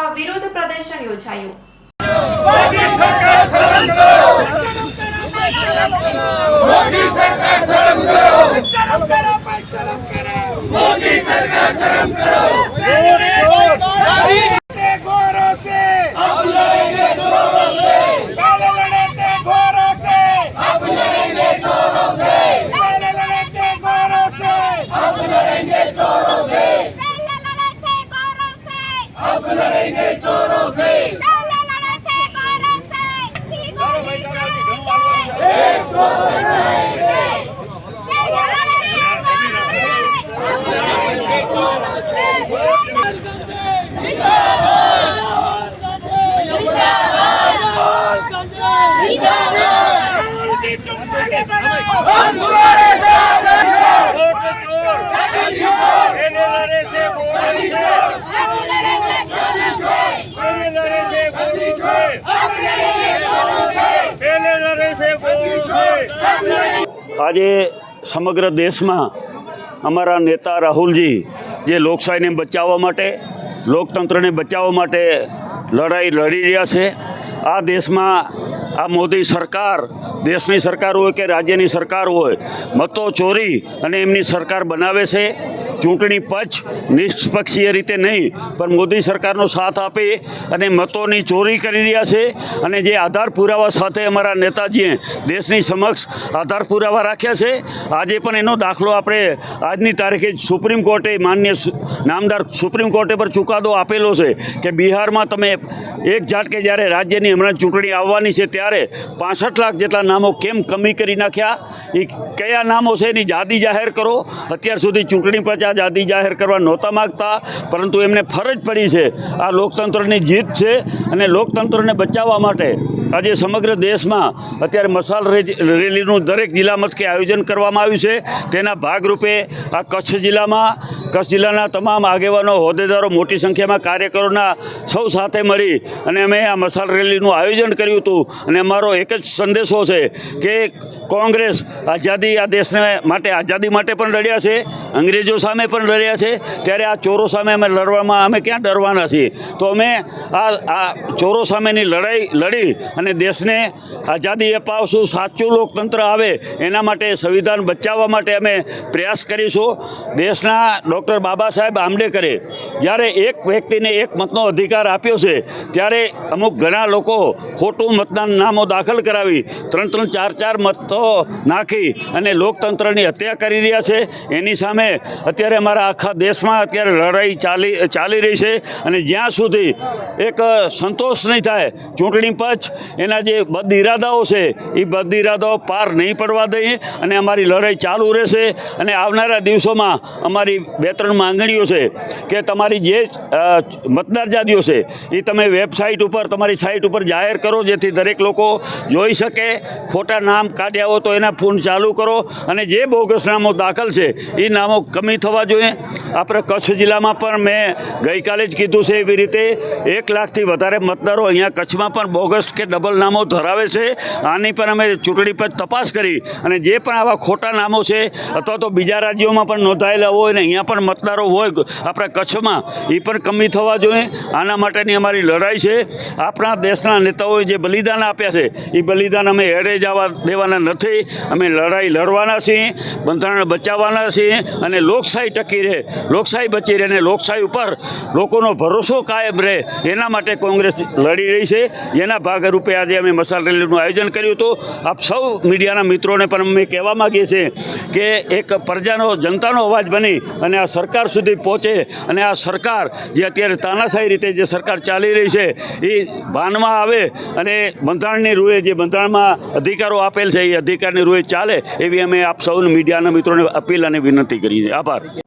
તથા વિરોધ પ્રદર્શન યોજાયું. સરકાર કરો. लड़ेंगे चोरों से पहले આજે સમગ્ર દેશમાં અમારા નેતા રાહુલજી જે લોકશાહીને બચાવવા માટે, લોકતંત્રને બચાવવા માટે લડાઈ લડી રહ્યા છે. આ દેશમાં આ મોદી સરકાર, દેશની સરકાર હોય કે રાજ્યની સરકાર હોય, મતો ચોરી અને એમની સરકાર બનાવે છે, ચૂંટણી પંચ નિષ્પક્ષીય રીતે નહીં, પણ મોદી સરકારનો સાથ આપે અને મતોની ચોરી કરી રહ્યા છે અને જે આધાર પુરાવા સાથે અમારા નેતાજીએ દેશની સમક્ષ આધાર પુરાવા રાખ્યા છે, આજે પણ એનો દાખલો આપણે આજની તારીખે સુપ્રીમ કોર્ટે માન્ય નામદાર સુપ્રીમ કોર્ટે પર ચુકાદો આપેલો છે કે બિહારમાં તમે એક ઝાટકે જ્યારે રાજ્યની હમણાં ચૂંટણી આવવાની છે, ત્યારે પાસઠ લાખ જેટલા નામો કેમ કમી કરી નાખ્યા? એ કયા નામો છે એની યાદી જાહેર કરો? અત્યાર સુધી ચૂંટણી પંચ આ યાદી જાહેર કરવા નહોતા માગતા, પરંતુ એમને ફરજ પડી છે. આ લોકતંત્રની જીત છે અને લોકતંત્રને બચાવવા માટે આજે સમગ્ર દેશમાં અત્યારે મસાલ રેલીનું દરેક જિલ્લા મથકે આયોજન કરવામાં આવ્યું છે. તેના ભાગરૂપે આ કચ્છ જિલ્લામાં કચ્છ જિલ્લાના તમામ આગેવાનો, હોદ્દેદારો મોટી સંખ્યામાં કાર્યકરોના સૌ સાથે મળી અને અમે આ મસાલ રેલીનું આયોજન કર્યું હતું. અને અમારો એક જ સંદેશો છે કે કોંગ્રેસ આઝાદી આ દેશને માટે, આઝાદી માટે પણ લડ્યા છે, અંગ્રેજો સામે પણ લડ્યા છે. ત્યારે આ ચોરો સામે અમે લડવામાં, અમે ક્યાં ડરવાના છીએ? તો અમે આ આ ચોરો સામેની લડાઈ લડી અને દેશને આઝાદી અપાવશું, સાચું લોકતંત્ર આવે, એના માટે સંવિધાન બચાવવા માટે અમે પ્રયાસ કરીશું. દેશના ડૉક્ટર બાબા સાહેબ આંબેડકરે જ્યારે એક વ્યક્તિને એક મતનો અધિકાર આપ્યો છે, ત્યારે અમુક ઘણા લોકો ખોટું મતદાન નામો દાખલ કરાવી ત્રણ ત્રણ ચાર ચાર મતો નાખી અને લોકતંત્રની હત્યા કરી રહ્યા છે. એની સામે અત્યારે અમારા આખા દેશમાં અત્યારે લડાઈ ચાલી ચાલી રહી છે અને જ્યાં સુધી એક સંતોષ નહીં થાય ચૂંટણી પંચ, એના જે બદ ઇરાદાઓ છે એ બદ ઇરાદાઓ પાર નહીં પડવા દઈએ અને અમારી લડાઈ ચાલુ રહેશે અને આવનારા દિવસોમાં અમારી બે ત્રણ માંગણીઓ છે કે તમારી જે મતદાર યાદીઓ છે, એ તમે વેબસાઇટ ઉપર, તમારી સાઇટ ઉપર જાહેર કરો, જેથી દરેક લોકો જોઈ શકે. ખોટા નામ કાઢ્યા હોય તો એના ફોન ચાલુ કરો અને જે બોગસ નામો દાખલ છે, એ નામો કમી થવા જોઈએ. આપણે કચ્છ જિલ્લામાં પણ મેં ગઈકાલે જ કીધું છે એવી રીતે એક લાખથી વધારે મતદારો અહીંયા કચ્છમાં પણ બોગસ કે ડબલ નામો ધરાવે છે. આની પણ અમે ચૂંટણી પર તપાસ કરી અને જે પણ આવા ખોટા નામો છે, અથવા તો બીજા રાજ્યોમાં પણ નોંધાયેલા હોય અને અહીંયા પણ મતદારો હોય આપણા કચ્છમાં, એ પણ કમી થવા જોઈએ. આના માટેની અમારી લડાઈ છે. આપણા દેશના નેતાઓએ જે બલિદાન આપ્યા છે, એ બલિદાન અમે હેરે જવા દેવાના નથી. અમે લડાઈ લડવાના છીએ, બંધારણ બચાવવાના છીએ અને લોકશાહી ટકી રહે. લોકશાહી બચી રહે અને લોકશાહી ઉપર લોકોનો ભરોસો કાયમ રહે. એના માટે કોંગ્રેસ લડી રહી છે. જેના ભાગરૂપે આજે અમે મસાલ રેલીનું આયોજન કર્યું હતું. આપ સૌ મીડિયાના મિત્રોને પણ અમે કહેવા માગીએ છીએ કે એક પ્રજાનો, જનતાનો અવાજ બની અને આ સરકાર સુધી પહોંચે અને આ સરકાર જે અત્યારે તાનાશાહી રીતે જે સરકાર ચાલી રહી છે એ ભાનમાં આવે અને બંધારણની રૂએ જે બંધારણમાં અધિકારો આપેલ છે એ અધિકારની રૂએ ચાલે એવી અમે આપ સૌ મીડિયાના મિત્રોને અપીલ અને વિનંતી કરીએ છીએ. આભાર.